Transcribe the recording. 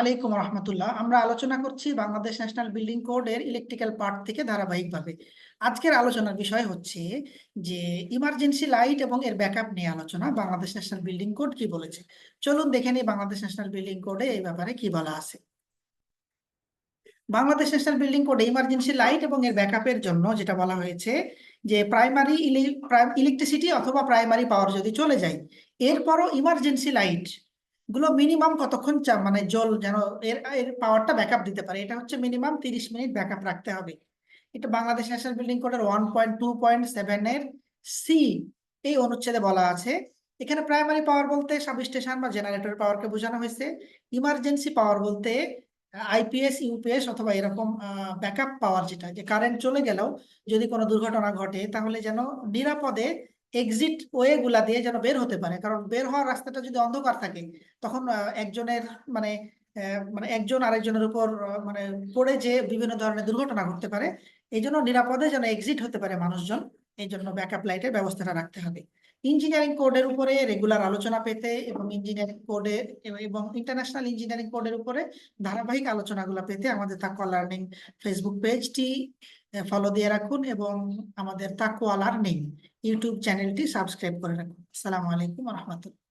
আলাইকুম রহমতুল্লাহ। আমরা আলোচনা করছি বাংলাদেশ ন্যাশনাল বিল্ডিং কোডের ইলেকট্রিক্যাল পার্ট থেকে ধারাবাহিকভাবে। আজকের আলোচনার বিষয় হচ্ছে যে ইমার্জেন্সি লাইট এবং এর ব্যাকআপ নিয়ে আলোচনা বাংলাদেশ ন্যাশনাল বিল্ডিং কোড কি বলেছে। চলুন দেখে নিই বাংলাদেশ ন্যাশনাল বিল্ডিং কোডে এই ব্যাপারে কি বলা আছে। বাংলাদেশ ন্যাশনাল বিল্ডিং কোডে ইমার্জেন্সি লাইট এবং এর ব্যাকআপের জন্য যেটা বলা হয়েছে যে প্রাইমারি ইলেকট্রিসিটি অথবা প্রাইমারি পাওয়ার যদি চলে যায়, এরপরও ইমার্জেন্সি লাইট গুলো মিনিমাম কতক্ষণ চা মানে জল যেন এর এর পাওয়ারটা ব্যাকআপ দিতে পারে। এটা হচ্ছে মিনিমাম তিরিশ মিনিট ব্যাকআপ রাখতে হবে। এটা বাংলাদেশ ন্যাশনাল বিল্ডিং কোডের one point two point seven এর সি এই অনুচ্ছেদে বলা আছে। এখানে প্রাইমারি পাওয়ার বলতে সাব স্টেশন বা জেনারেটর পাওয়ারকে বোঝানো হয়েছে। ইমার্জেন্সি পাওয়ার বলতে আইপিএস ইউপিএস অথবা এরকম ব্যাকআপ পাওয়ার যেটা, যে কারেন্ট চলে গেলেও যদি কোনো দুর্ঘটনা ঘটে, তাহলে যেন নিরাপদে এক্সিট ওয়ে গুলা দিয়ে যেন বের হতে পারে। কারণ বের হওয়ার রাস্তাটা যদি অন্ধকার থাকে, তখন একজনের মানে মানে একজন আরেকজনের উপর মানে পড়ে যে বিভিন্ন ধরনের দুর্ঘটনা ঘটতে পারে। এই জন্য নিরাপদে যেন এক্সিট হতে পারে মানুষজন এই জন্য ব্যাকআপ লাইটের ব্যবস্থাটা রাখতে হবে। ইঞ্জিনিয়ারিং কোডের উপরে রেগুলার আলোচনা পেতে এবং ইঞ্জিনিয়ারিং কোডে এবং ইন্টারন্যাশনাল ইঞ্জিনিয়ারিং কোডের উপরে ধারাবাহিক আলোচনাগুলো পেতে আমাদের তাকুয়া লার্নিং ফেসবুক পেজটি ফলো দিয়ে রাখুন এবং আমাদের তাকুয়ালার নেই। ইউটিউব চ্যানেলটি সাবস্ক্রাইব করে রাখুন। আসসালামু আলাইকুম রহমতুল্লাহ।